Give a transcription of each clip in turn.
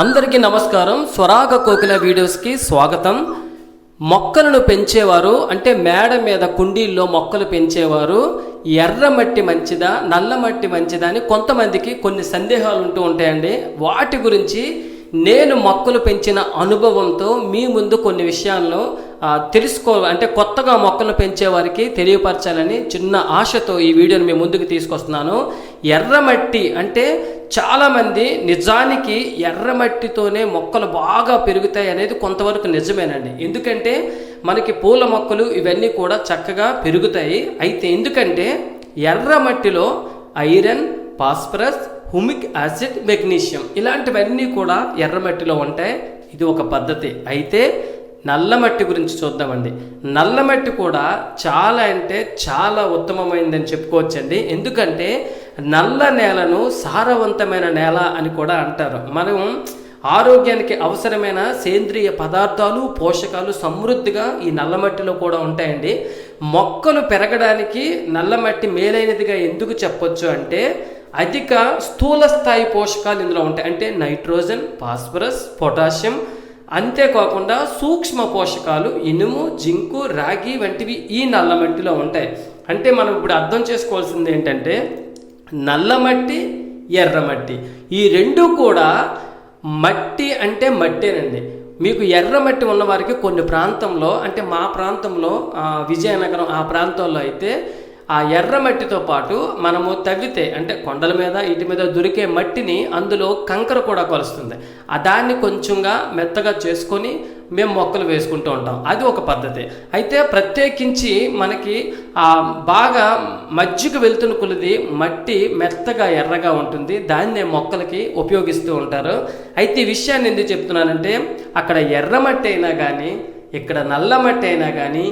అందరికీ నమస్కారం. స్వరాగ కోకిల వీడియోస్కి స్వాగతం. మొక్కలను పెంచేవారు అంటే మేడ మీద కుండీల్లో మొక్కలు పెంచేవారు. ఎర్ర మట్టి మంచిదా నల్ల మట్టి మంచిదా అని కొంతమందికి కొన్ని సందేహాలు ఉంటూ ఉంటాయండి. వాటి గురించి నేను మొక్కలు పెంచిన అనుభవంతో మీ ముందు కొన్ని విషయాల్లో తెలుసుకో అంటే కొత్తగా మొక్కలు పెంచే వారికి తెలియపరచాలని చిన్న ఆశతో ఈ వీడియోని మేము ముందుకు తీసుకొస్తున్నాను. ఎర్రమట్టి అంటే చాలామంది నిజానికి ఎర్రమట్టితోనే మొక్కలు బాగా పెరుగుతాయి అనేది కొంతవరకు నిజమేనండి. ఎందుకంటే మనకి పూల మొక్కలు ఇవన్నీ కూడా చక్కగా పెరుగుతాయి. అయితే ఎందుకంటే ఎర్రమట్టిలో iron phosphorus humic acid magnesium ఇలాంటివన్నీ కూడా ఎర్రమట్టిలో ఉంటాయి. ఇది ఒక పద్ధతి. అయితే నల్లమట్టి గురించి చూద్దామండి. నల్లమట్టి కూడా చాలా అంటే చాలా ఉత్తమమైందని చెప్పుకోవచ్చండి. ఎందుకంటే నల్ల నేలను సారవంతమైన నేల అని కూడా అంటారు. మనం ఆరోగ్యానికి అవసరమైన సేంద్రియ పదార్థాలు పోషకాలు సమృద్ధిగా ఈ నల్లమట్టిలో కూడా ఉంటాయండి. మొక్కలు పెరగడానికి నల్లమట్టి మేలైనదిగా ఎందుకు చెప్పొచ్చు అంటే అధిక స్థూల స్థాయి పోషకాలు ఇందులో ఉంటాయి. అంటే నైట్రోజన్ ఫాస్ఫరస్ పొటాషియం అంతేకాకుండా సూక్ష్మ పోషకాలు ఇనుము జింకు రాగి వంటివి ఈ నల్లమట్టిలో ఉంటాయి. అంటే మనం ఇప్పుడు అర్థం చేసుకోవాల్సింది ఏంటంటే నల్లమట్టి ఎర్రమట్టి ఈ రెండు కూడా మట్టి అంటే మట్టేనండి. మీకు ఎర్రమట్టి ఉన్నవారికి కొన్ని ప్రాంతంలో అంటే మా ప్రాంతంలో విజయనగరం ఆ ప్రాంతంలో అయితే ఆ ఎర్రమట్టితో పాటు మనము తవ్వితే అంటే కొండల మీద ఇటు మీద దొరికే మట్టిని అందులో కంకర కూడా కలుస్తుంది. ఆ దాన్ని కొంచెంగా మెత్తగా చేసుకొని మేము మొక్కలు వేసుకుంటూ ఉంటాం. అది ఒక పద్ధతి. అయితే ప్రత్యేకించి మనకి ఆ బాగా మజ్జిగ వెళ్తున్న కొలది మట్టి మెత్తగా ఎర్రగా ఉంటుంది. దాన్నే మొక్కలకి ఉపయోగిస్తూ ఉంటారు. అయితే ఈ విషయాన్ని ఎందుకు చెప్తున్నానంటే అక్కడ ఎర్రమట్టి అయినా కానీ ఇక్కడ నల్ల మట్టి అయినా కానీ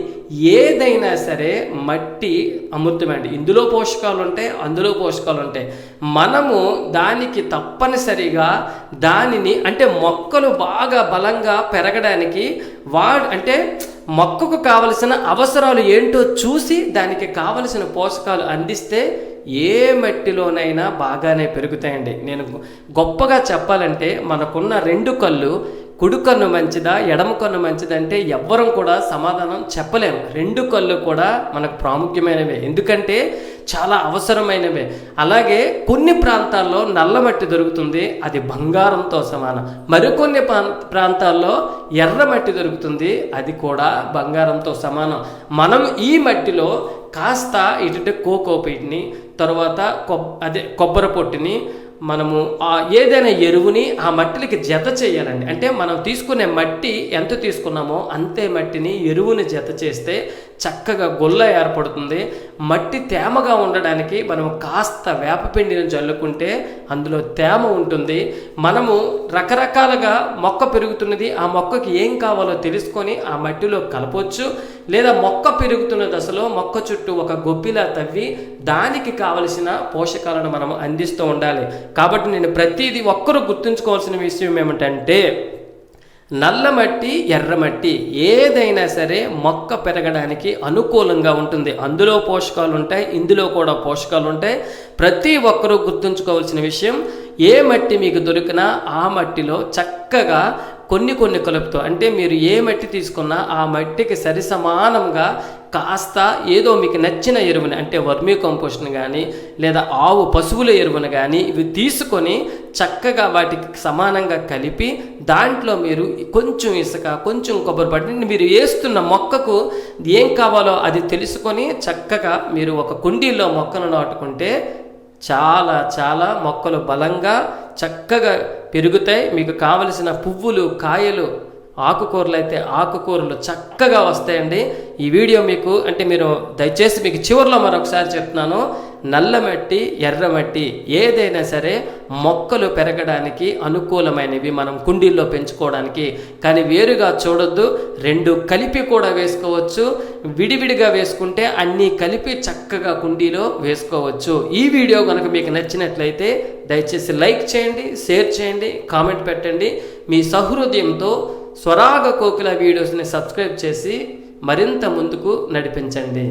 ఏదైనా సరే మట్టి అమృతమండి ఇందులో పోషకాలు ఉంటాయి అందులో పోషకాలు ఉంటాయి. మనము దానికి తప్పనిసరిగా దానిని అంటే మొక్కలు బాగా బలంగా పెరగడానికి వా అంటే మొక్కకు కావలసిన అవసరాలు ఏంటో చూసి దానికి కావలసిన పోషకాలు అందిస్తే ఏ మట్టిలోనైనా బాగానే పెరుగుతాయండి. నేను గొప్పగా చెప్పాలంటే మనకున్న రెండు కళ్ళు కుడి కన్ను మంచిదా ఎడమ కన్ను మంచిదంటే ఎవ్వరం కూడా సమాధానం చెప్పలేము. రెండు కళ్ళు కూడా మనకు ప్రాముఖ్యమైనవే. ఎందుకంటే చాలా అవసరమైనవే. అలాగే కొన్ని ప్రాంతాల్లో నల్లమట్టి దొరుకుతుంది అది బంగారంతో సమానం. మరికొన్ని ప్రాంతాల్లో ఎర్రమట్టి దొరుకుతుంది అది కూడా బంగారంతో సమానం. మనం ఈ మట్టిలో కాస్త ఇటు కోకోపీట్ని తర్వాత కొ అదే కొబ్బరి పొట్టుని మనము ఆ ఏదైనా ఎరువుని ఆ మట్టికి జత చేయాలండి. అంటే మనం తీసుకునే మట్టి ఎంత తీసుకున్నామో అంతే మట్టిని ఎరువుని జత చేస్తే చక్కగా గొల్ల ఏర్పడుతుంది. మట్టి తేమగా ఉండడానికి మనం కాస్త వేపపిండిని జల్లుకుంటే అందులో తేమ ఉంటుంది. మనము రకరకాలుగా మొక్క పెరుగుతున్నది. ఆ మొక్కకి ఏం కావాలో తెలుసుకొని ఆ మట్టిలో కలపవచ్చు లేదా మొక్క పెరుగుతున్న దశలో మొక్క చుట్టూ ఒక గొప్పిలా తవ్వి దానికి కావలసిన పోషకాలను మనం అందిస్తూ ఉండాలి. కాబట్టి నేను ప్రతిదీ ఒక్కరు గుర్తుంచుకోవాల్సిన విషయం ఏమిటంటే నల్లమట్టి ఎర్రమట్టి ఏదైనా సరే మొక్క పెరగడానికి అనుకూలంగా ఉంటుంది. అందులో పోషకాలు ఉంటాయి ఇందులో కూడా పోషకాలు ఉంటాయి ప్రతి ఒక్కరూ గుర్తుంచుకోవాల్సిన విషయం ఏ మట్టి మీకు దొరికినా ఆ మట్టిలో చక్కగా కొన్ని కొన్ని కలుపుతో అంటే మీరు ఏ మట్టి తీసుకున్నా ఆ మట్టికి సరి సమానంగా కాస్త ఏదో మీకు నచ్చిన ఎరువుని అంటే వర్మీ కంపోస్ట్ని కానీ లేదా ఆవు పశువుల ఎరువును కానీ ఇవి తీసుకొని చక్కగా వాటికి సమానంగా కలిపి దాంట్లో మీరు కొంచెం ఇసుక కొంచెం కొబ్బరి పట్టి మీరు వేస్తున్న మొక్కకు ఏం కావాలో అది తెలుసుకొని చక్కగా మీరు ఒక కుండీలో మొక్కను నాటుకుంటే చాలా చాలా మొక్కలు బలంగా చక్కగా పెరుగుతాయి. మీకు కావలసిన పువ్వులు కాయలు ఆకుకూరలు అయితే ఆకుకూరలు చక్కగా వస్తాయండి. ఈ వీడియో మీకు అంటే మీరు దయచేసి మీకు చివరిలో మరొకసారి చెప్తున్నాను. నల్లమట్టి ఎర్రమట్టి ఏదైనా సరే మొక్కలు పెరగడానికి అనుకూలమైనవి మనం కుండీల్లో పెంచుకోవడానికి. కానీ వేరుగా చూడొద్దు రెండు కలిపి కూడా వేసుకోవచ్చు. విడివిడిగా వేసుకుంటే అన్నీ కలిపి చక్కగా కుండీలో వేసుకోవచ్చు. ఈ వీడియో కనుక మీకు నచ్చినట్లయితే దయచేసి లైక్ చేయండి షేర్ చేయండి కామెంట్ పెట్టండి. మీ సహృదయంతో స్వరాగ కోకిల వీడియోస్ని సబ్స్క్రైబ్ చేసి మరింత ముందుకు నడిపించండి.